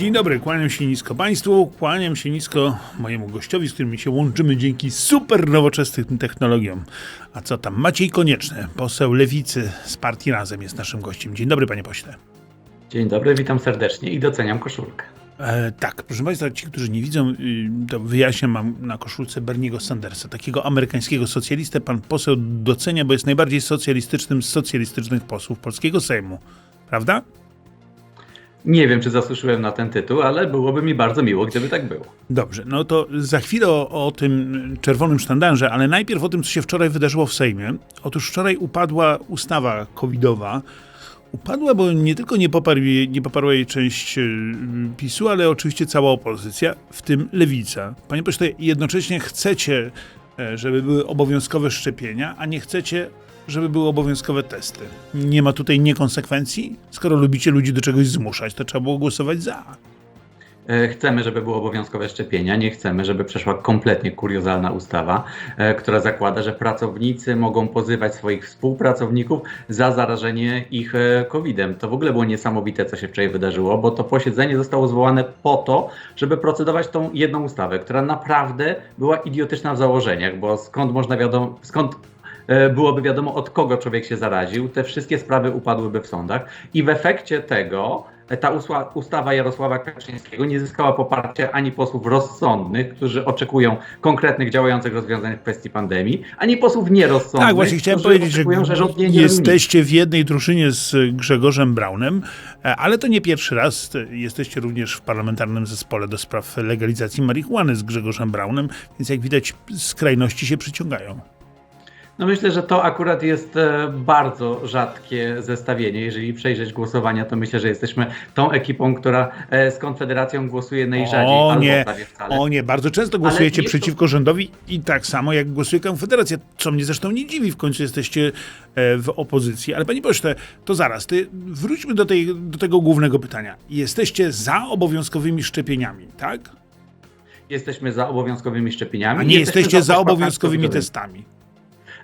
Dzień dobry, kłaniam się nisko Państwu, kłaniam się nisko mojemu gościowi, z którym się łączymy dzięki super nowoczesnym technologiom. A co tam? Maciej Konieczny, poseł Lewicy z partii Razem jest naszym gościem. Dzień dobry, panie pośle. Dzień dobry, witam serdecznie i doceniam koszulkę. E, tak, proszę Państwa, ci, którzy nie widzą, y, to wyjaśniam, mam na koszulce Berniego Sandersa, takiego amerykańskiego socjalistę. Pan poseł docenia, bo jest najbardziej socjalistycznym z socjalistycznych posłów polskiego Sejmu. Prawda? Nie wiem, czy zasłużyłem na ten tytuł, ale byłoby mi bardzo miło, gdyby tak było. Dobrze, no to za chwilę o, o tym czerwonym sztandarze, ale najpierw o tym, co się wczoraj wydarzyło w Sejmie. Otóż wczoraj upadła ustawa covidowa. Upadła, bo nie tylko nie, poparł nie poparła jej część y, PiSu, ale oczywiście cała opozycja, w tym lewica. Panie pośle, jednocześnie chcecie, e, żeby były obowiązkowe szczepienia, a nie chcecie, żeby były obowiązkowe testy. Nie ma tutaj niekonsekwencji? Skoro lubicie ludzi do czegoś zmuszać, to trzeba było głosować za. E, Chcemy, żeby były obowiązkowe szczepienia, nie chcemy, żeby przeszła kompletnie kuriozalna ustawa, e, która zakłada, że pracownicy mogą pozywać swoich współpracowników za zarażenie ich e, COVID-em. To w ogóle było niesamowite, co się wczoraj wydarzyło, bo to posiedzenie zostało zwołane po to, żeby procedować tą jedną ustawę, która naprawdę była idiotyczna w założeniach, bo skąd można wiadomo, skąd byłoby wiadomo, od kogo człowiek się zaraził, te wszystkie sprawy upadłyby w sądach i w efekcie tego e, ta ustawa Jarosława Kaczyńskiego nie zyskała poparcia ani posłów rozsądnych, którzy oczekują konkretnych działających rozwiązań w kwestii pandemii, ani posłów nierozsądnych, Tak, właśnie chciałem powiedzieć, że że rząd nie, jesteście w jednej drużynie z Grzegorzem Braunem, e, ale to nie pierwszy raz. e, Jesteście również w parlamentarnym zespole do spraw legalizacji marihuany z Grzegorzem Braunem, więc jak widać skrajności się przyciągają. No myślę, że to akurat jest e, bardzo rzadkie zestawienie. Jeżeli przejrzeć głosowania, to myślę, że jesteśmy tą ekipą, która e, z Konfederacją głosuje najrzadziej, O nie, o nie, bardzo często głosujecie jest przeciwko rządowi i tak samo jak głosuje Konfederacja, co mnie zresztą nie dziwi, w końcu jesteście e, w opozycji. Ale panie pośle, to zaraz, ty, wróćmy do, tej, do tego głównego pytania. Jesteście za obowiązkowymi szczepieniami, tak? Jesteśmy za obowiązkowymi szczepieniami. A nie jesteśmy jesteście za obowiązkowymi testami.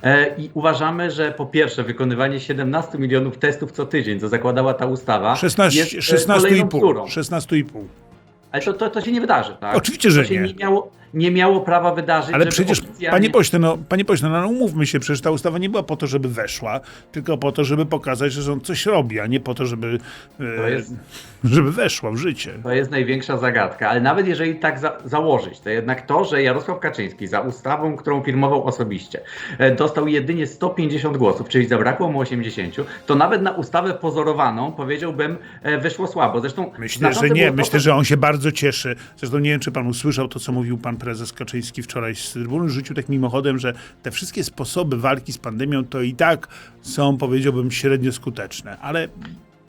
E, I uważamy, że po pierwsze wykonywanie 17 milionów testów co tydzień, co zakładała ta ustawa, 16, jest e, kolejną 16,5. bzdurą. 16,5. Ale to, to, to się nie wydarzy, tak? Oczywiście, że to się nie. nie miało, nie miało prawa wydarzyć. Ale przecież, oficjalnie- panie pośle, no, panie pośle, no, no umówmy się, przecież ta ustawa nie była po to, żeby weszła, tylko po to, żeby pokazać, że rząd coś robi, a nie po to, żeby, e, To jest- żeby weszła w życie. To jest największa zagadka, ale nawet jeżeli tak za założyć, to jednak to, że Jarosław Kaczyński za ustawą, którą firmował osobiście, e, dostał jedynie 150 głosów, czyli zabrakło mu 80, to nawet na ustawę pozorowaną, powiedziałbym, e, wyszło słabo. Zresztą Myślę, że nie. było to, Myślę, że on się bardzo cieszy. Zresztą nie wiem, czy pan usłyszał to, co mówił pan prezes Kaczyński wczoraj z trybuny. Rzucił tak mimochodem, że te wszystkie sposoby walki z pandemią to i tak są, powiedziałbym, średnio skuteczne. Ale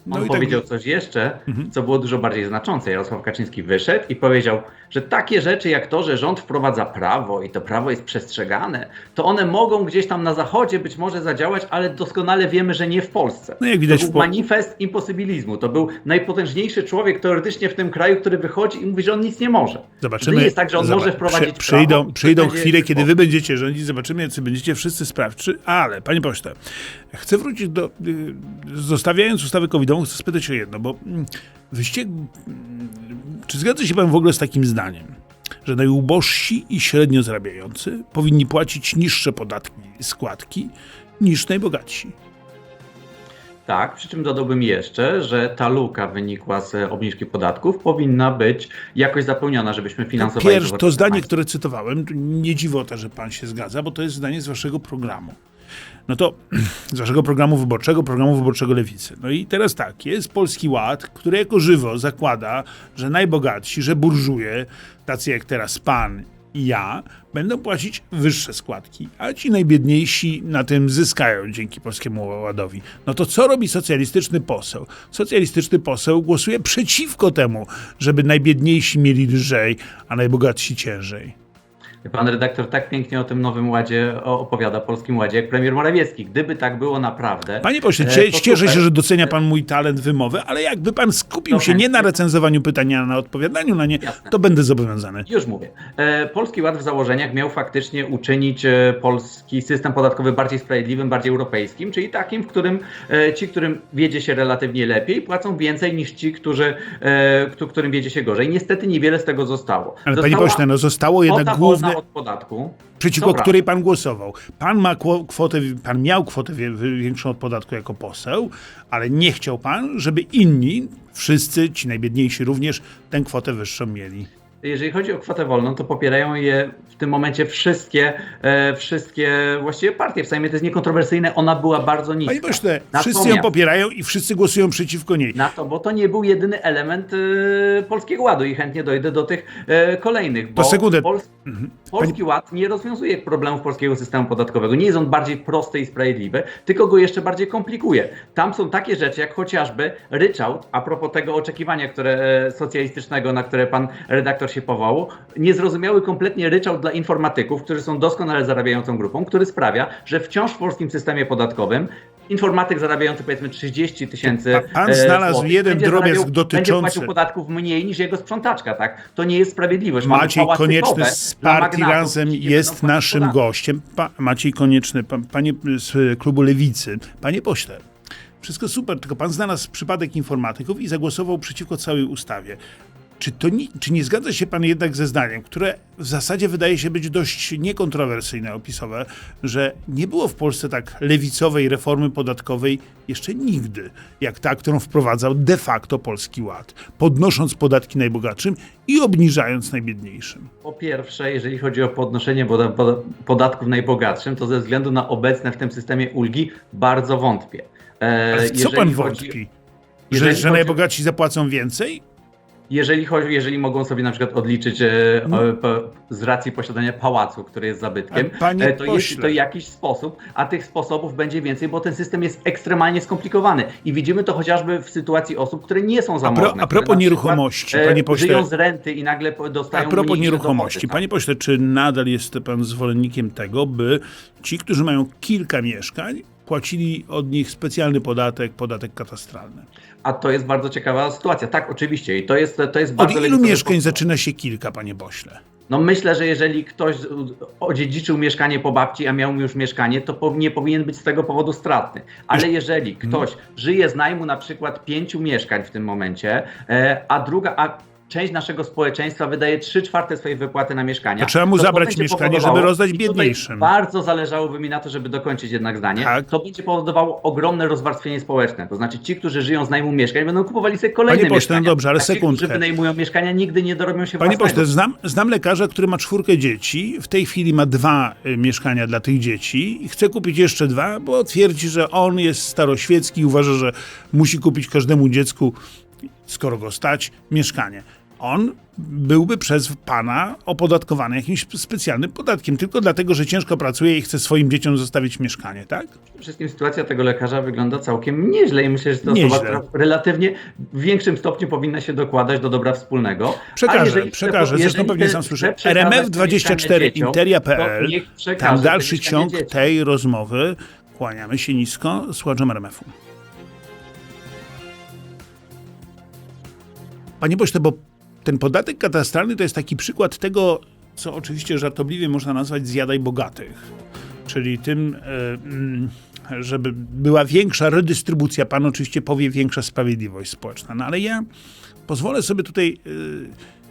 no On i tak, powiedział coś jeszcze, co było dużo bardziej znaczące. Jarosław Kaczyński wyszedł i powiedział, że takie rzeczy jak to, że rząd wprowadza prawo i to prawo jest przestrzegane, to one mogą gdzieś tam na zachodzie być może zadziałać, ale doskonale wiemy, że nie w Polsce. No jak widać to był manifest imposybilizmu. To był najpotężniejszy człowiek teoretycznie w tym kraju, który wychodzi i mówi, że on nic nie może. Zobaczymy. To nie jest tak, że on Zobacz, może wprowadzić przy, przyjdą, prawo przyjdą chwile, kiedy wy będziecie rządzić, zobaczymy, jacy będziecie wszyscy sprawczy. Ale, panie pośle, chcę wrócić do. y, Zostawiając ustawę covidową, chcę spytać o jedno, bo mm, wyście. mm, Czy zgadza się pan w ogóle z takim zdaniem, że najubożsi i średnio zarabiający powinni płacić niższe podatki składki niż najbogatsi? Tak, przy czym dodałbym jeszcze, że ta luka wynikła z obniżki podatków powinna być jakoś zapełniona, żebyśmy finansowali Pierwsze, to zdanie, państwo. które cytowałem, to nie dziwota, że pan się zgadza, bo to jest zdanie z waszego programu. No to z waszego programu wyborczego, programu wyborczego Lewicy. No i teraz tak, jest Polski Ład, który jako żywo zakłada, że najbogatsi, że burżuje, tacy jak teraz pan i ja, będą płacić wyższe składki, a ci najbiedniejsi na tym zyskają dzięki Polskiemu Ładowi. No to co robi socjalistyczny poseł? Socjalistyczny poseł głosuje przeciwko temu, żeby najbiedniejsi mieli lżej, a najbogatsi ciężej. Pan redaktor tak pięknie o tym nowym ładzie opowiada, Polskim Ładzie, jak premier Morawiecki. Gdyby tak było naprawdę... Panie pośle, e, cie- cieszę się, że docenia pan mój talent wymowy, ale jakby pan skupił się nie na recenzowaniu pytania, a na odpowiadaniu na nie, Jasne. to będę zobowiązany. Już mówię. E, Polski Ład w założeniach miał faktycznie uczynić e, polski system podatkowy bardziej sprawiedliwym, bardziej europejskim, czyli takim, w którym ci, którym wiedzie się relatywnie lepiej, płacą więcej niż ci, którzy, któ- którym wiedzie się gorzej. Niestety niewiele z tego zostało. Ale panie Została pośle, no zostało jednak wolna od podatku. przeciwko której pan głosował. Pan ma kwo- kwotę, pan miał kwotę większą od podatku jako poseł, ale nie chciał pan, żeby inni, wszyscy, ci najbiedniejsi również, tę kwotę wyższą mieli. Jeżeli chodzi o kwotę wolną, to popierają je w tym momencie wszystkie, e, wszystkie właściwie partie. W Sejmie to jest niekontrowersyjne, ona była bardzo niska. Panie pośle, wszyscy ją popierają i wszyscy głosują przeciwko niej. Na to, bo to nie był jedyny element e, Polskiego Ładu i chętnie dojdę do tych e, kolejnych. Bo sekundę. Pols- Mhm. Polski Ład nie rozwiązuje problemów polskiego systemu podatkowego. Nie jest on bardziej prosty i sprawiedliwy, tylko go jeszcze bardziej komplikuje. Tam są takie rzeczy, jak chociażby ryczałt, a propos tego oczekiwania które, e, socjalistycznego, na które pan redaktor się powołał, niezrozumiały kompletnie ryczałt dla informatyków, którzy są doskonale zarabiającą grupą, który sprawia, że wciąż w polskim systemie podatkowym informatyk zarabiający powiedzmy 30 tysięcy Pa- pan e, znalazł złotych jeden drobiazg zarabiał- dotyczący- Będzie płacił podatków mniej niż jego sprzątaczka, tak? To nie jest sprawiedliwość. Mamy Maciej Konieczny z partii Razem jest naszym podatków. gościem. Pa, Maciej Konieczny, pa, panie z klubu Lewicy. Panie pośle, wszystko super, tylko pan znalazł przypadek informatyków i zagłosował przeciwko całej ustawie. Czy, to nie, czy nie zgadza się pan jednak ze zdaniem, które w zasadzie wydaje się być dość niekontrowersyjne, opisowe, że nie było w Polsce tak lewicowej reformy podatkowej jeszcze nigdy, jak ta, którą wprowadzał de facto Polski Ład, podnosząc podatki najbogatszym i obniżając najbiedniejszym? Po pierwsze, jeżeli chodzi o podnoszenie poda- poda- podatków najbogatszym, to ze względu na obecne w tym systemie ulgi bardzo wątpię. E, Ale co pan chodzi- wątpi? Że, że najbogaci zapłacą więcej? Jeżeli, chodzi, jeżeli mogą sobie na przykład odliczyć e, e, po, z racji posiadania pałacu, który jest zabytkiem, A panie e, to jest pośle. to jakiś sposób, a tych sposobów będzie więcej, bo ten system jest ekstremalnie skomplikowany. I widzimy to chociażby w sytuacji osób, które nie są zamożne. pro, a które propos na przykład, nieruchomości, e, panie pośle, Żyją z renty i nagle po- dostają a propos mniejsze nieruchomości, dochody, tak? panie pośle, czy nadal jest pan zwolennikiem tego, by ci, którzy mają kilka mieszkań, płacili od nich specjalny podatek, podatek katastralny? A to jest bardzo ciekawa sytuacja. Tak, oczywiście. I to jest, to jest Od bardzo ilu lewicowy mieszkań postulat. zaczyna się kilka, panie pośle? No myślę, że jeżeli ktoś odziedziczył mieszkanie po babci, a miał już mieszkanie, to nie powinien być z tego powodu stratny. Ale jeżeli ktoś żyje z najmu na przykład pięciu mieszkań w tym momencie, e, a druga, a część naszego społeczeństwa wydaje 3 czwarte swojej wypłaty na mieszkania. To trzeba mu to zabrać mieszkanie, żeby rozdać biedniejszym. Bardzo zależałoby mi na to, żeby dokończyć jednak zdanie. Tak. To będzie powodowało ogromne rozwarstwienie społeczne. To znaczy ci, którzy żyją z najmu mieszkań, będą kupowali sobie kolejne Panie pośle, mieszkania. no dobrze, ale a ci, sekundkę. którzy wynajmują mieszkania, nigdy nie dorobią się Panie własnego. pośle, znam, znam lekarza, który ma czwórkę dzieci, w tej chwili ma dwa y, mieszkania dla tych dzieci i chce kupić jeszcze dwa, bo twierdzi, że on jest staroświecki i uważa, że musi kupić każdemu dziecku, skoro go stać, mieszkanie. On byłby przez pana opodatkowany jakimś specjalnym podatkiem, tylko dlatego, że ciężko pracuje i chce swoim dzieciom zostawić mieszkanie, tak? Przede wszystkim sytuacja tego lekarza wygląda całkiem nieźle i myślę, że to Nieźle. osoba, która relatywnie w większym stopniu powinna się dokładać do dobra wspólnego. Przekażę, chce- przekażę, zresztą pewnie sam słyszę. przekazać te RMF24 mieszkanie dzieciom, Interia.pl, tam dalszy ciąg dzieciom. tej rozmowy. Kłaniamy się nisko, słuchaczom RMF-u. Panie pośle, bo ten podatek katastralny to jest taki przykład tego, co oczywiście żartobliwie można nazwać zjadaj bogatych. Czyli tym, e, mm, żeby była większa redystrybucja, pan oczywiście powie większa sprawiedliwość społeczna. No ale ja pozwolę sobie tutaj e,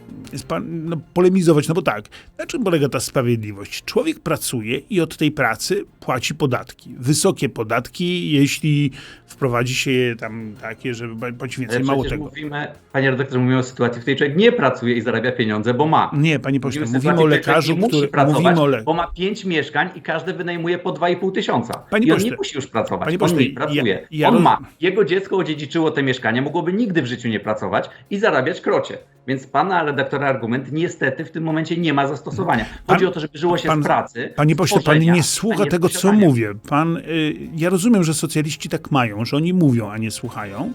pan, no, polemizować, no bo tak, na czym polega ta sprawiedliwość? Człowiek pracuje i od tej pracy płaci podatki. Wysokie podatki, jeśli wprowadzi się je tam takie, żeby płacić więcej. Ale Mało tego. Mówimy, panie redaktorze, mówimy o sytuacji, w której człowiek nie pracuje i zarabia pieniądze, bo ma. Nie, panie pośle, Mówimy mówimy o lekarzu, nie musi który... pracować, Mówimy o le... bo ma pięć mieszkań i każdy wynajmuje po 2,5 tysiąca. Panie I on pośle, nie musi już pracować. panie on pośle, nie pracuje. ja- ja on roz- ma. Jego dziecko odziedziczyło te mieszkania, mogłoby nigdy w życiu nie pracować i zarabiać krocie. Więc pana redaktora argument niestety w tym momencie nie ma zastosowania. Chodzi Pan- o to, żeby żyło się pan- z pracy. Panie pośle, pan nie słucha nie tego, co mówię. Pan, y, ja rozumiem, że socjaliści tak mają, że oni mówią, a nie słuchają,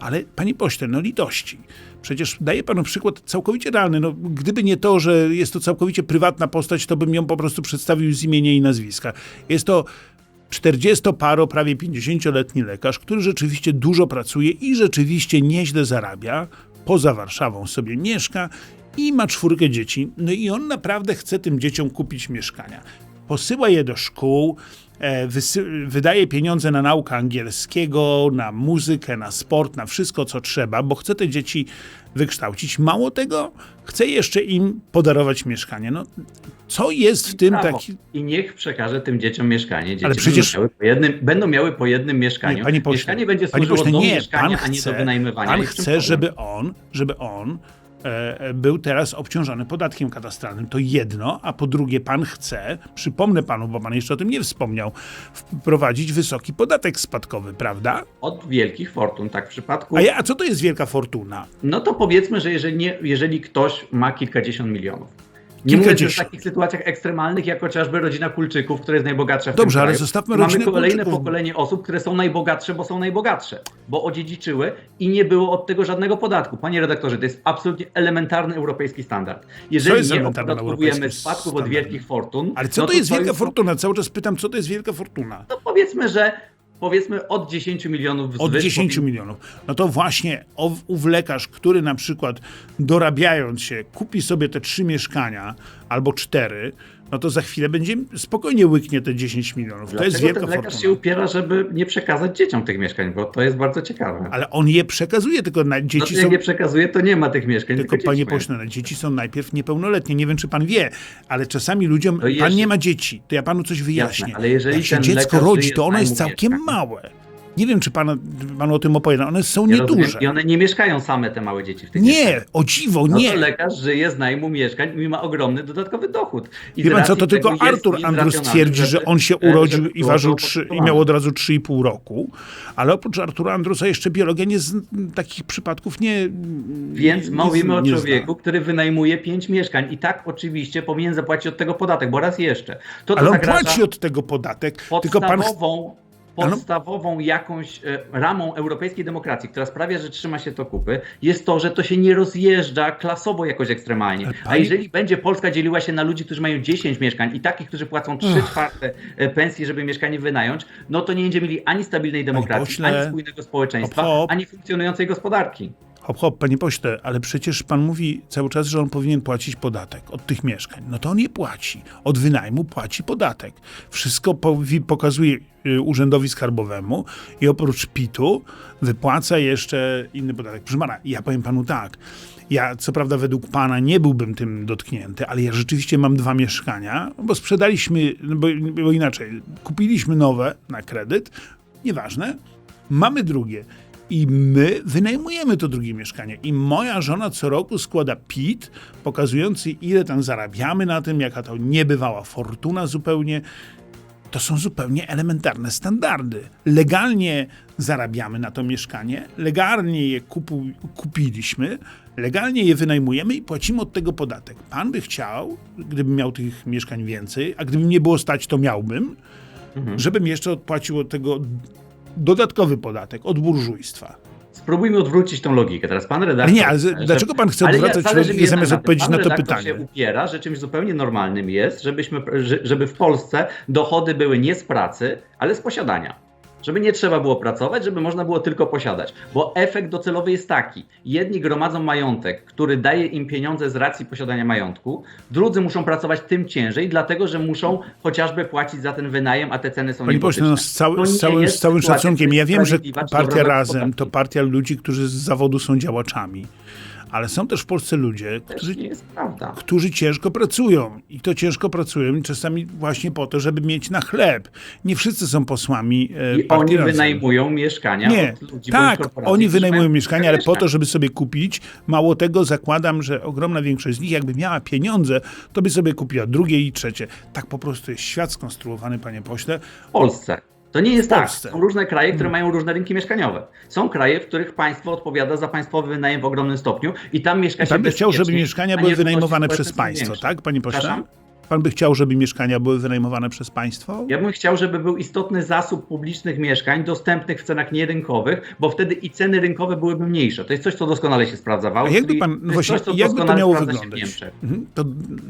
ale panie pośle, no litości. Przecież daję panu przykład całkowicie realny. No, gdyby nie to, że jest to całkowicie prywatna postać, to bym ją po prostu przedstawił z imienia i nazwiska. Jest to 40-paro, prawie 50-letni lekarz, który rzeczywiście dużo pracuje i rzeczywiście nieźle zarabia. Poza Warszawą sobie mieszka i ma czwórkę dzieci. No i on naprawdę chce tym dzieciom kupić mieszkania. Posyła je do szkół, e, wydaje pieniądze na naukę angielskiego, na muzykę, na sport, na wszystko, co trzeba, bo chce te dzieci wykształcić. Mało tego, chce jeszcze im podarować mieszkanie. No, co jest w tym taki... I niech przekaże tym dzieciom mieszkanie. Dzieci Ale przecież- będą, miały po jednym, będą miały po jednym mieszkaniu. Nie, pośle, mieszkanie będzie służyło pośle, do nie, mieszkania, pan a nie do chce, wynajmywania. pan chce, żeby on, żeby on był teraz obciążony podatkiem katastralnym. To jedno, a po drugie pan chce, przypomnę panu, bo pan jeszcze o tym nie wspomniał, wprowadzić wysoki podatek spadkowy, prawda? Od wielkich fortun, tak w przypadku. A, ja, a co to jest wielka fortuna? No to powiedzmy, że jeżeli, nie, jeżeli ktoś ma kilkadziesiąt milionów. Nie już w Kilkadziesiąt. takich sytuacjach ekstremalnych, jak chociażby rodzina Kulczyków, która jest najbogatsza w Dobrze, tym ale kraju. zostawmy Mamy rodzinę kolejne Kulczyków. pokolenie osób, które są najbogatsze, bo są najbogatsze, bo odziedziczyły i nie było od tego żadnego podatku. Panie redaktorze, to jest absolutnie elementarny europejski standard. Jeżeli jest nie opodatkowujemy spadków od standard? wielkich fortun, Ale co no to jest wielka fortuna? Cały czas pytam, co to jest wielka fortuna? No powiedzmy, że powiedzmy od 10 milionów Od wzwyż 10 powinien- milionów. No to właśnie ów lekarz, który na przykład dorabiając się, kupi sobie te trzy mieszkania albo cztery, no to za chwilę będzie spokojnie łyknie te 10 milionów. To jest wielka ten lekarz fortuna. się upiera, żeby nie przekazać dzieciom tych mieszkań, bo to jest bardzo ciekawe. Ale on je przekazuje, tylko na No dzieci jak są... nie przekazuje, to nie ma tych mieszkań. Tylko dzieci panie pośle, no, dzieci są najpierw niepełnoletnie. Nie wiem, czy pan wie, ale czasami ludziom. Pan nie ma dzieci, to ja panu coś wyjaśnię. Jasne, ale jeżeli Jak się dziecko rodzi, to ono jest całkiem małe. Nie wiem, czy pan, panu o tym opowiada. One są Ja rozumiem. nieduże. I one nie mieszkają same, te małe dzieci w tych Nie, mieszkaniach. o dziwo, No nie. to lekarz żyje z najmu mieszkań i ma ogromny dodatkowy dochód. I Wie pan co, to tylko Artur Andrus twierdzi, że on się e, urodził i ważył 3, i miał od razu 3,5 roku, ale oprócz Artura Andrusa jeszcze biologia nie z, takich przypadków nie Więc nie, mówimy o człowieku, który wynajmuje pięć mieszkań i tak oczywiście powinien zapłacić od tego podatek, bo raz jeszcze. To, to Ale on zagraża płaci od tego podatek, tylko pan... podstawową, podstawową jakąś e, ramą europejskiej demokracji, która sprawia, że trzyma się to kupy, jest to, że to się nie rozjeżdża klasowo jakoś ekstremalnie. A jeżeli będzie Polska dzieliła się na ludzi, którzy mają 10 mieszkań i takich, którzy płacą 3 czwarte e, pensji, żeby mieszkanie wynająć, no to nie będziemy mieli ani stabilnej demokracji, ani spójnego społeczeństwa, ani funkcjonującej gospodarki. Hop, hop, panie pośle, ale przecież pan mówi cały czas, że on powinien płacić podatek od tych mieszkań. No to on nie płaci. Od wynajmu płaci podatek. Wszystko pokazuje y, Urzędowi Skarbowemu i oprócz PIT-u wypłaca jeszcze inny podatek. Proszę pana, ja powiem panu tak. Ja, co prawda, według pana nie byłbym tym dotknięty, ale ja rzeczywiście mam dwa mieszkania, bo sprzedaliśmy, no bo, bo inaczej, kupiliśmy nowe na kredyt, nieważne, mamy drugie. I my wynajmujemy to drugie mieszkanie. I moja żona co roku składa PIT, pokazujący ile tam zarabiamy na tym, jaka to niebywała fortuna zupełnie. To są zupełnie elementarne standardy. Legalnie zarabiamy na to mieszkanie, legalnie je kupu, kupiliśmy, legalnie je wynajmujemy i płacimy od tego podatek. Pan by chciał, gdybym miał tych mieszkań więcej, a gdyby mnie było stać, to miałbym, żebym jeszcze odpłacił od tego dodatkowy podatek od burżujstwa. Spróbujmy odwrócić tą logikę. Teraz pan redaktor... Nie, ale że- dlaczego pan chce odwracać mi logikę zamiast odpowiedzieć na to pytanie? się upiera, że czymś zupełnie normalnym jest, żebyśmy, że- żeby w Polsce dochody były nie z pracy, ale z posiadania. Żeby nie trzeba było pracować, żeby można było tylko posiadać. Bo efekt docelowy jest taki. Jedni gromadzą majątek, który daje im pieniądze z racji posiadania majątku, drudzy muszą pracować tym ciężej, dlatego że muszą chociażby płacić za ten wynajem, a te ceny są Panie pośle, no z, z, całym, z całym szacunkiem, ja wiem, że partia Razem to partia ludzi, którzy z zawodu są działaczami. Ale są też w Polsce ludzie, którzy, którzy ciężko pracują. I to ciężko pracują czasami właśnie po to, żeby mieć na chleb. Nie wszyscy są posłami e, I oni Razem. wynajmują mieszkania Nie, od ludzi tak, oni wynajmują mieszkania, ale po mieszkań. to, żeby sobie kupić. Mało tego, zakładam, że ogromna większość z nich, jakby miała pieniądze, to by sobie kupiła drugie i trzecie. Tak po prostu jest świat skonstruowany, panie pośle. W Polsce. To nie jest tak. Hmm. Są różne kraje, które mają różne rynki mieszkaniowe. Są kraje, w których państwo odpowiada za państwowy wynajem w ogromnym stopniu i tam mieszka się Pan by chciał, żeby mieszkania a były wynajmowane przez państwo, większe. tak, panie pośle? Pan by chciał, żeby mieszkania były wynajmowane przez państwo? Ja bym chciał, żeby był istotny zasób publicznych mieszkań dostępnych w cenach nierynkowych, bo wtedy i ceny rynkowe byłyby mniejsze. To jest coś, co doskonale się sprawdza w A Austrii. jakby pan, no właśnie, coś, co jakby to miało wyglądać? Niemczech. Mhm. To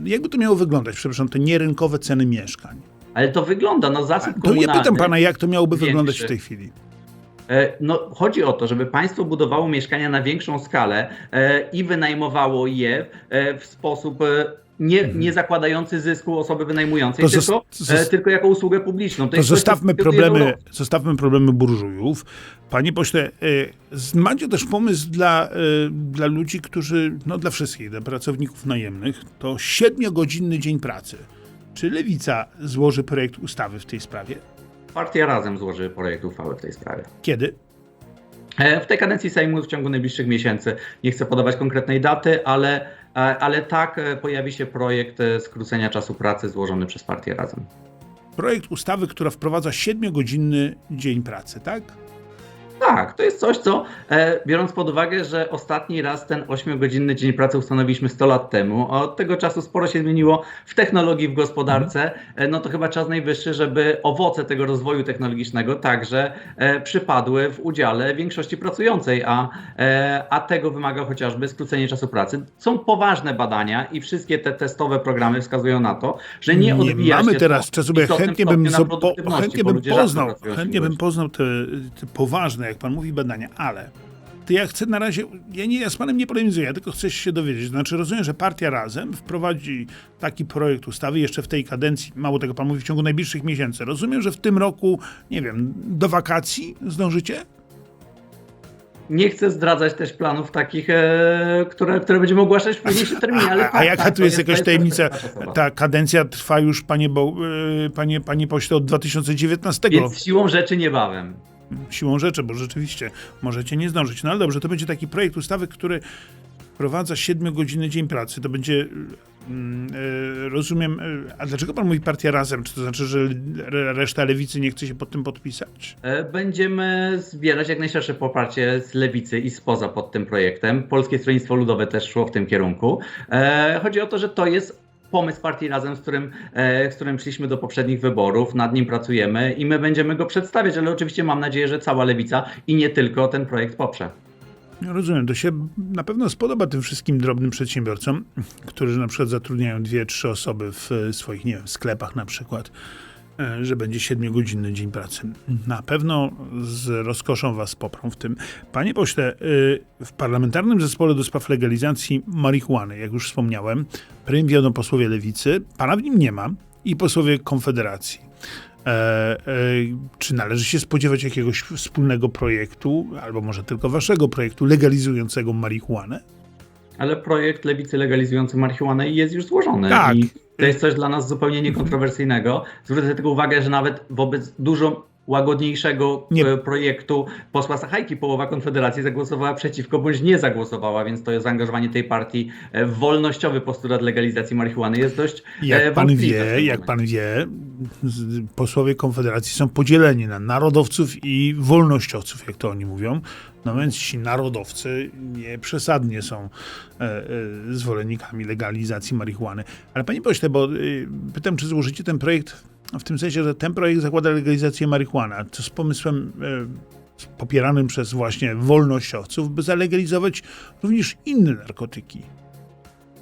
jakby to miało wyglądać, przepraszam, te nierynkowe ceny mieszkań? Ale to wygląda, no zasób To ja komunalny. pytam pana, jak to miałoby większy. wyglądać w tej chwili? E, No, chodzi o to, żeby państwo budowało mieszkania na większą skalę e, i wynajmowało je e, w sposób nie, nie zakładający zysku osoby wynajmującej, Mhm. To tylko, zos- tylko jako usługę publiczną. To co zostawmy problemy, zostawmy problemy burżujów. Panie pośle, macie też pomysł dla, dla ludzi, którzy, no dla wszystkich, dla pracowników najemnych, to siedmiogodzinny dzień pracy. Czy Lewica złoży projekt ustawy w tej sprawie? Partia razem złoży projekt uchwały w tej sprawie. Kiedy? E, W tej kadencji Sejmu w ciągu najbliższych miesięcy. Nie chcę podawać konkretnej daty, ale, e, ale tak e, pojawi się projekt skrócenia czasu pracy złożony przez partię razem. Projekt ustawy, która wprowadza siedmiogodzinny dzień pracy, tak? Tak, to jest coś, co e, biorąc pod uwagę, że ostatni raz ten 8-godzinny dzień pracy ustanowiliśmy 100 lat temu, a od tego czasu sporo się zmieniło w technologii, w gospodarce, e, no to chyba czas najwyższy, żeby owoce tego rozwoju technologicznego także e, przypadły w udziale większości pracującej, a, a tego wymaga chociażby skrócenie czasu pracy. Są poważne badania i wszystkie te testowe programy wskazują na to, że nie odbija mamy się teraz czasu, bo chętnie bym, po, chętnie bym poznał, chętnie bym poznał te, te poważne, jak pan mówi, badania, ale to ja chcę na razie, ja, nie, ja z panem nie polemizuję, ja tylko chcę się dowiedzieć. Znaczy rozumiem, że partia Razem wprowadzi taki projekt ustawy jeszcze w tej kadencji, mało tego pan mówi, w ciągu najbliższych miesięcy. Rozumiem, że w tym roku, nie wiem, do wakacji zdążycie? Nie chcę zdradzać też planów takich, e, które, które będziemy ogłaszać w późniejszym terminie, ale A, a tak, jaka tak, tu to jest jakaś tajemnica? Ta kadencja trwa już, panie, Bo, y, panie, panie pośle, od 2019. Więc siłą rzeczy niebawem. Siłą rzeczy, bo rzeczywiście możecie nie zdążyć. No ale dobrze, to będzie taki projekt ustawy, który wprowadza 7-godzinny dzień pracy. To będzie, mm, e, rozumiem, e, a dlaczego pan mówi partia razem? Czy to znaczy, że re- reszta lewicy nie chce się pod tym podpisać? E, Będziemy zbierać jak najszersze poparcie z lewicy i spoza pod tym projektem. Polskie Stronnictwo Ludowe też szło w tym kierunku. Chodzi o to, że to jest pomysł partii Razem, z którym, e, z którym przyszliśmy do poprzednich wyborów, nad nim pracujemy i my będziemy go przedstawiać, ale oczywiście mam nadzieję, że cała lewica i nie tylko ten projekt poprze. No, rozumiem, to się na pewno spodoba tym wszystkim drobnym przedsiębiorcom, którzy na przykład zatrudniają dwie, trzy osoby w swoich, nie wiem, sklepach na przykład, że będzie siedmiogodzinny dzień pracy. Na pewno z rozkoszą was poprą w tym. Panie pośle, e, w Parlamentarnym Zespole do Spraw Legalizacji Marihuany, jak już wspomniałem, prym wiodą posłowie Lewicy, pana w nim nie ma i posłowie Konfederacji. E, e, czy należy się spodziewać jakiegoś wspólnego projektu, albo może tylko waszego projektu legalizującego marihuanę? Ale projekt lewicy legalizujący marihuanę jest już złożony. Tak. I to jest coś dla nas zupełnie niekontrowersyjnego. Zwrócę tylko uwagę, że nawet wobec dużo łagodniejszego Nie. e, projektu posła Sachajki połowa Konfederacji zagłosowała przeciwko, bądź nie zagłosowała, więc to jest zaangażowanie tej partii e, w wolnościowy postulat legalizacji marihuany jest dość e, Jak pan wie, jak pan wie, posłowie Konfederacji są podzieleni na narodowców i wolnościowców, jak to oni mówią. No więc ci narodowcy nie przesadnie są e, e, zwolennikami legalizacji marihuany. Ale panie pośle, bo y, pytam, czy złożycie ten projekt w tym sensie, że ten projekt zakłada legalizację marihuany, co z pomysłem e, popieranym przez właśnie wolnościowców, by zalegalizować również inne narkotyki.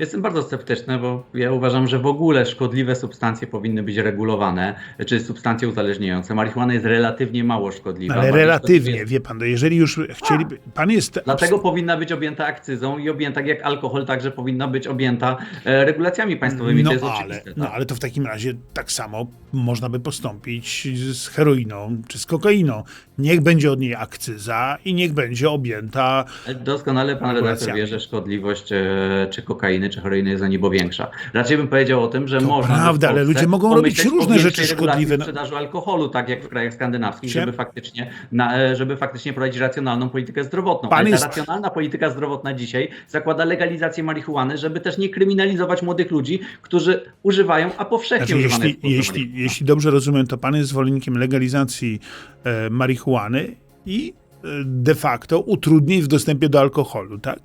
Jestem bardzo sceptyczny, bo ja uważam, że w ogóle szkodliwe substancje powinny być regulowane, czy substancje uzależniające. Marihuana jest relatywnie mało szkodliwa. Ale relatywnie, jest- wie pan, no jeżeli już chcieliby. Pan jest. Dlatego powinna być objęta akcyzą i objęta, tak jak alkohol, także powinna być objęta e, regulacjami państwowymi. No ale, no tak. ale to w takim razie tak samo można by postąpić z heroiną czy z kokainą. Niech będzie od niej akcyza i niech będzie objęta. Ale Doskonale pan redaktor wie, że szkodliwość e, czy kokainy, czy heroiny jest o niebo większa. Raczej bym powiedział o tym, że To można. prawda, ale ludzie mogą robić różne rzeczy szkodliwe. No. sprzedaży alkoholu, tak jak w krajach skandynawskich, żeby faktycznie, na, e, żeby faktycznie prowadzić racjonalną politykę zdrowotną. Pan ale jest- ta racjonalna polityka zdrowotna dzisiaj zakłada legalizację marihuany, żeby też nie kryminalizować młodych ludzi, którzy używają, a powszechnie Znaczy, używane jeśli, jeśli, jeśli dobrze rozumiem, to pan jest zwolennikiem legalizacji e, marihuany i e, de facto utrudnień w dostępie do alkoholu, tak?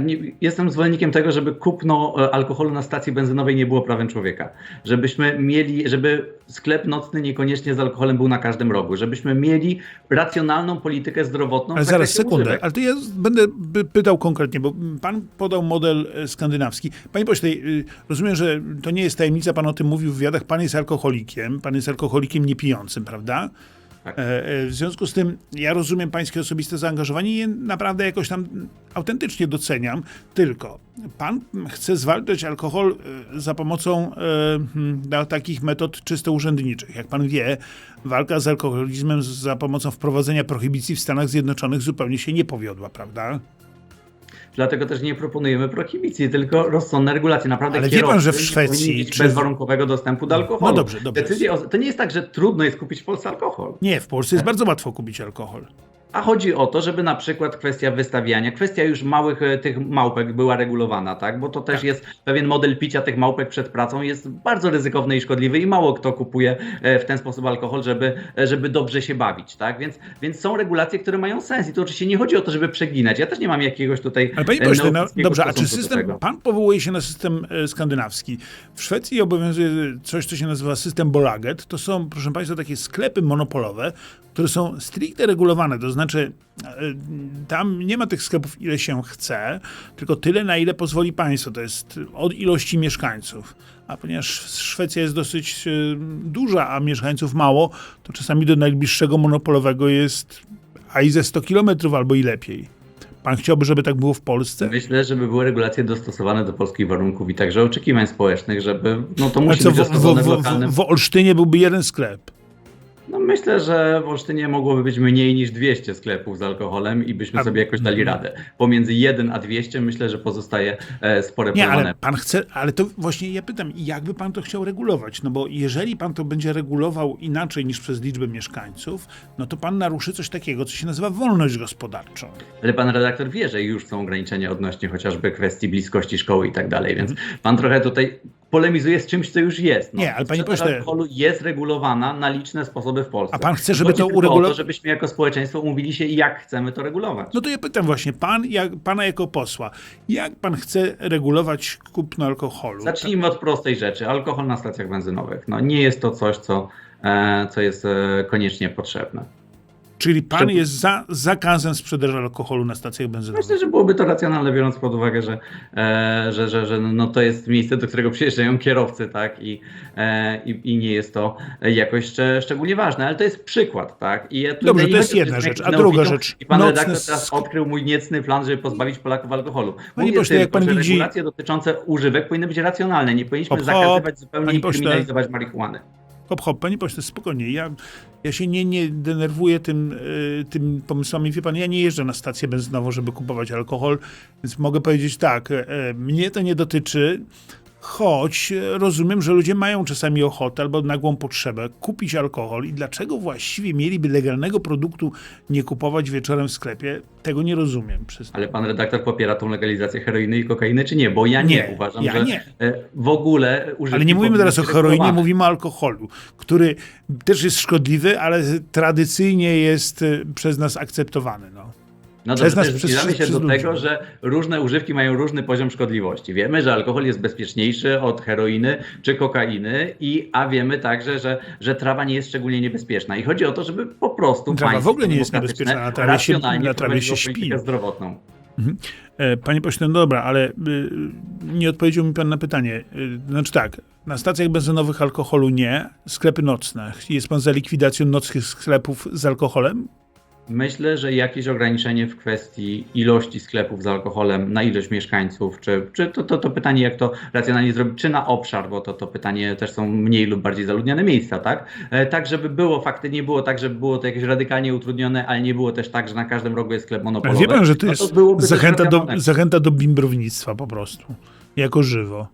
Nie, jestem zwolennikiem tego, żeby kupno e, alkoholu na stacji benzynowej nie było prawem człowieka. Żebyśmy mieli, żeby sklep nocny niekoniecznie z alkoholem był na każdym rogu. Żebyśmy mieli racjonalną politykę zdrowotną. Ale zaraz, sekundę, używek. ale to ja będę pytał konkretnie, bo pan podał model e, skandynawski. Panie pośle, y, rozumiem, że to nie jest tajemnica, pan o tym mówił w wywiadach, pan jest alkoholikiem, pan jest alkoholikiem niepijącym, prawda? Tak. E, e, W związku z tym ja rozumiem pańskie osobiste zaangażowanie i naprawdę jakoś tam autentycznie doceniam, tylko pan chce zwalczać alkohol e, za pomocą e, hmm, no, takich metod czysto urzędniczych. Jak pan wie, walka z alkoholizmem za pomocą wprowadzenia prohibicji w Stanach Zjednoczonych zupełnie się nie powiodła, prawda? Dlatego też nie proponujemy prohibicji, tylko rozsądne regulacje. Naprawdę Ale wie pan, że w Szwecji mieć czy- bezwarunkowego dostępu do alkoholu. No dobrze, dobrze. Decyzje o, to nie jest tak, że trudno jest kupić w Polsce alkohol. Nie, w Polsce jest bardzo łatwo kupić alkohol. A chodzi o to, żeby na przykład kwestia wystawiania, kwestia już małych e, tych małpek była regulowana, tak? Bo to też Tak. jest pewien model picia tych małpek przed pracą, jest bardzo ryzykowny i szkodliwy i mało kto kupuje e, w ten sposób alkohol, żeby, e, żeby dobrze się bawić, tak? Więc, więc są regulacje, które mają sens i to oczywiście nie chodzi o to, żeby przeginać. Ja też nie mam jakiegoś tutaj Ale panie pośle, no, dobrze, a czy system, pan powołuje się na system skandynawski. W Szwecji obowiązuje coś, co się nazywa system Bolaget. To są, proszę państwa, takie sklepy monopolowe, które są stricte regulowane, to znaczy e, tam nie ma tych sklepów, ile się chce, tylko tyle, na ile pozwoli państwo. To jest od ilości mieszkańców. A ponieważ Szwecja jest dosyć e, duża, a mieszkańców mało, to czasami do najbliższego monopolowego jest a i ze 100 kilometrów albo i lepiej. Pan chciałby, żeby tak było w Polsce? Myślę, żeby były regulacje dostosowane do polskich warunków i także oczekiwań społecznych, żeby no to musi co, być w, w, dostosowane w, w, lokalnym w, w Olsztynie byłby jeden sklep. No myślę, że w Olsztynie mogłoby być mniej niż 200 sklepów z alkoholem i byśmy A- sobie jakoś dali radę. Pomiędzy 1 a 200 myślę, że pozostaje e, spore Nie, ale pan chce, ale to właśnie ja pytam, jak by pan to chciał regulować? No bo jeżeli pan to będzie regulował inaczej niż przez liczbę mieszkańców, no to pan naruszy coś takiego, co się nazywa wolność gospodarczą. Ale pan redaktor wie, że już są ograniczenia odnośnie chociażby kwestii bliskości szkoły i tak dalej, więc pan trochę tutaj polemizuje z czymś, co już jest. No, Nie, ale panie pośle- alkoholu jest regulowana na liczne sposoby w Polsce. A pan chce, żeby Chodzi to uregulować? to, żebyśmy jako społeczeństwo umówili się, jak chcemy to regulować. No to ja pytam właśnie, pan, jak, pana jako posła, jak pan chce regulować kupno alkoholu? Zacznijmy od prostej rzeczy. Alkohol na stacjach benzynowych. No, nie jest to coś, co, e, co jest e, koniecznie potrzebne. Czyli pan jest za zakazem sprzedaży alkoholu na stacjach benzynowych? Myślę, że byłoby to racjonalne, biorąc pod uwagę, że, e, że, że, że no to jest miejsce, do którego przyjeżdżają kierowcy, tak? I, e, i, i nie jest to jakoś szcz- szczególnie ważne, ale to jest przykład, tak? I ja Dobrze, to jest jedna rzecz. A druga rzecz, I pan nocne redaktor teraz odkrył mój niecny plan, żeby pozbawić Polaków alkoholu. Panie Mówię pośle, jak tylko, pan że widzi- regulacje dotyczące używek powinny być racjonalne. Nie powinniśmy zakazywać zupełnie i kryminalizować marihuany. Hop, panie pośle, spokojnie. Ja, ja się nie, nie denerwuję tym, y, tym pomysłami. Wie pan, ja nie jeżdżę na stację benzynową, żeby kupować alkohol, więc mogę powiedzieć tak, e, mnie to nie dotyczy, choć e, rozumiem, że ludzie mają czasami ochotę albo nagłą potrzebę kupić alkohol i dlaczego właściwie mieliby legalnego produktu nie kupować wieczorem w sklepie, tego nie rozumiem. Przyznam. Ale pan redaktor popiera tą legalizację heroiny i kokainy, czy nie? Bo ja nie, Nie, uważam, ja że nie. e, w ogóle Ale nie mówimy teraz o heroinie, mówimy o alkoholu, który też jest szkodliwy, ale tradycyjnie jest y, przez nas akceptowany. No. No nas, też zbliżamy się do tego, że różne używki mają różny poziom szkodliwości. Wiemy, że alkohol jest bezpieczniejszy od heroiny czy kokainy, i, a wiemy także, że, że trawa nie jest szczególnie niebezpieczna. I chodzi o to, żeby po prostu Trawa w ogóle nie jest niebezpieczna, na trawie się- na trawie się śpi. zdrowotną. E, Panie pośle, no dobra, ale y, nie odpowiedział mi pan na pytanie. Y, Znaczy tak, na stacjach benzynowych alkoholu nie, sklepy nocne. Jest pan za likwidacją nocnych sklepów z alkoholem? Myślę, że jakieś ograniczenie w kwestii ilości sklepów z alkoholem na ilość mieszkańców, czy, czy to, to, to pytanie, jak to racjonalnie zrobić, czy na obszar, bo to, to pytanie też są mniej lub bardziej zaludnione miejsca, tak? E, Tak, żeby było, fakty nie było tak, żeby było to jakieś radykalnie utrudnione, ale nie było też tak, że na każdym rogu jest sklep Ale monopolowy. wie pan, że to No jest byłoby coś zachęta do, zachęta do bimbrownictwa po prostu, jako żywo.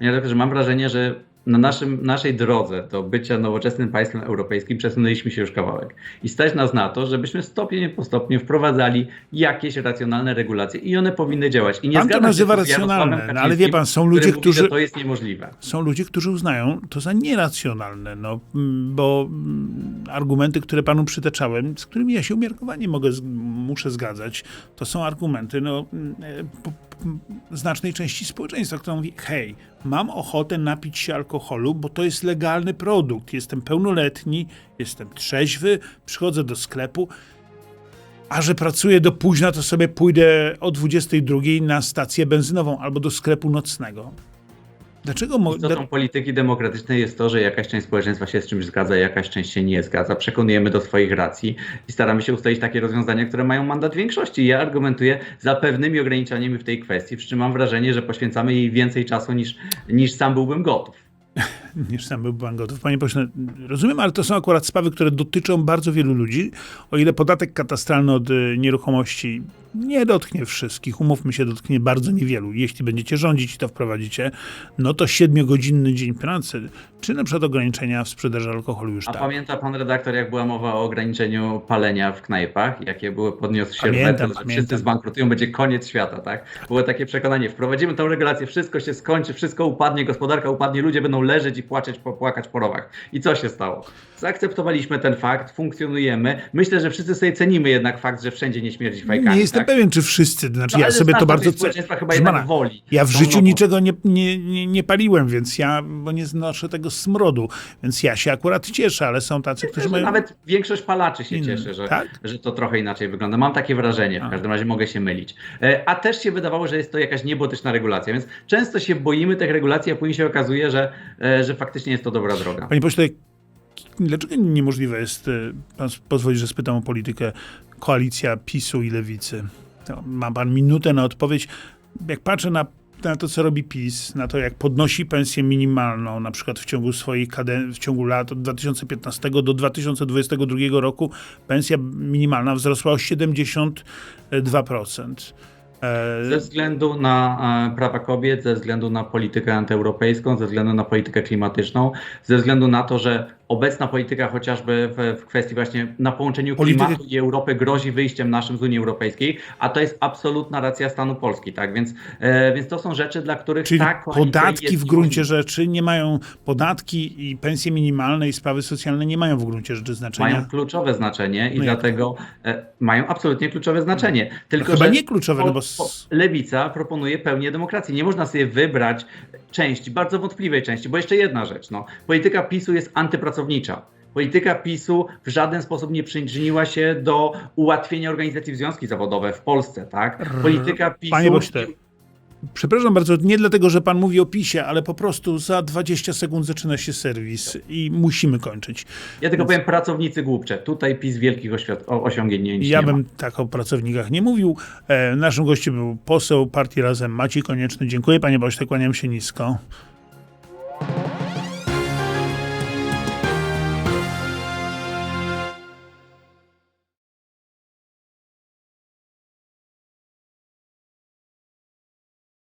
Ja tylko, że mam wrażenie, że na naszym, naszej drodze do bycia nowoczesnym państwem europejskim przesunęliśmy się już kawałek. I stać nas na to, żebyśmy stopień po stopniu wprowadzali jakieś racjonalne regulacje i one powinny działać. I nie Pan to nazywa racjonalne, no ale wie pan, są ludzie, mówi, którzy- to jest niemożliwe. Są ludzie, którzy uznają to za nieracjonalne, no, mm, bo mm, argumenty, które panu przytaczałem, z którymi ja się umiarkowanie mogę, muszę zgadzać, to są argumenty no, mm, e, po, znacznej części społeczeństwa, która mówi, hej, mam ochotę napić się alkoholu, bo to jest legalny produkt, jestem pełnoletni, jestem trzeźwy, przychodzę do sklepu, a że pracuję do późna, to sobie pójdę o 22 na stację benzynową albo do sklepu nocnego. Dlaczego mo- Istotą polityki demokratycznej jest to, że jakaś część społeczeństwa się z czymś zgadza, jakaś część się nie zgadza. Przekonujemy do swoich racji i staramy się ustalić takie rozwiązania, które mają mandat większości. Ja argumentuję za pewnymi ograniczeniami w tej kwestii, przy czym mam wrażenie, że poświęcamy jej więcej czasu niż, niż sam byłbym gotów. niż sam był gotów. Panie pośle, rozumiem, ale to są akurat sprawy, które dotyczą bardzo wielu ludzi. O ile podatek katastralny od y, nieruchomości nie dotknie wszystkich, umówmy się, dotknie bardzo niewielu. Jeśli będziecie rządzić i to wprowadzicie, no to siedmiogodzinny dzień pracy, czy na przykład ograniczenia w sprzedaży alkoholu już A tak. pamięta pan redaktor, jak była mowa o ograniczeniu palenia w knajpach, jakie były podniósł się Pamiętam, weto, że pamiętam. wszyscy zbankrutują, będzie koniec świata, tak? Było takie przekonanie, wprowadzimy tą regulację, wszystko się skończy, wszystko upadnie, gospodarka upadnie, ludzie będą leżeć i płaczeć, popłakać po rowach. I co się stało? Zaakceptowaliśmy ten fakt, funkcjonujemy. Myślę, że wszyscy sobie cenimy jednak fakt, że wszędzie nie śmierdzi fajkami. Nie jestem tak? pewien, czy wszyscy, znaczy No, ja sobie to bardzo cenię. chyba jednak woli. Ja w życiu niczego nie, nie, nie, nie paliłem, więc ja, bo nie znoszę tego smrodu, więc ja się akurat cieszę, ale są tacy, którzy mają... Nawet większość palaczy się Inny, cieszy, że, tak? że to trochę inaczej wygląda. Mam takie wrażenie, w każdym razie mogę się mylić. E, A też się wydawało, że jest to jakaś niebotyczna regulacja, więc często się boimy tych regulacji, a później się okazuje, że, e, że faktycznie jest to dobra droga. Panie pośle, dlaczego niemożliwe jest, e, pan pozwoli, że spytam o politykę, koalicja PiSu i Lewicy? To ma pan minutę na odpowiedź. Jak patrzę na, na to, co robi PiS, na to, jak podnosi pensję minimalną, na przykład w ciągu swoich kaden- w ciągu lat od 2015 do 2022 roku pensja minimalna wzrosła o 72%. E, Ze względu na e, prawa kobiet, ze względu na politykę antyeuropejską, ze względu na politykę klimatyczną, ze względu na to, że obecna polityka chociażby w, w kwestii właśnie na połączeniu klimatu i Europy grozi wyjściem naszym z Unii Europejskiej, a to jest absolutna racja stanu Polski, tak? Więc, e, więc to są rzeczy, dla których Czyli ta koalicja podatki w gruncie rzeczy nie mają, podatki i pensje minimalne i sprawy socjalne nie mają w gruncie rzeczy znaczenia. mają kluczowe znaczenie i No dlatego e, mają absolutnie kluczowe znaczenie. Tylko, chyba że nie kluczowe, no bo Lewica proponuje pełnię demokracji. Nie można sobie wybrać części, bardzo wątpliwej części, bo jeszcze jedna rzecz. No, polityka PiSu jest antypracownicza. Polityka PiSu w żaden sposób nie przyczyniła się do ułatwienia organizacji w związki zawodowe w Polsce, tak? Polityka PiSu... Panie pośle, Przepraszam bardzo, nie dlatego, że pan mówi o PiSie, ale po prostu za 20 sekund zaczyna się serwis i musimy kończyć. Ja tylko powiem pracownicy głupcze. Tutaj PiS wielkich oświat- osiągnięć Ja bym tak o pracownikach nie mówił. E, naszym gościem był poseł partii Razem Maciej Konieczny. Dziękuję panie pośle, kłaniam się nisko.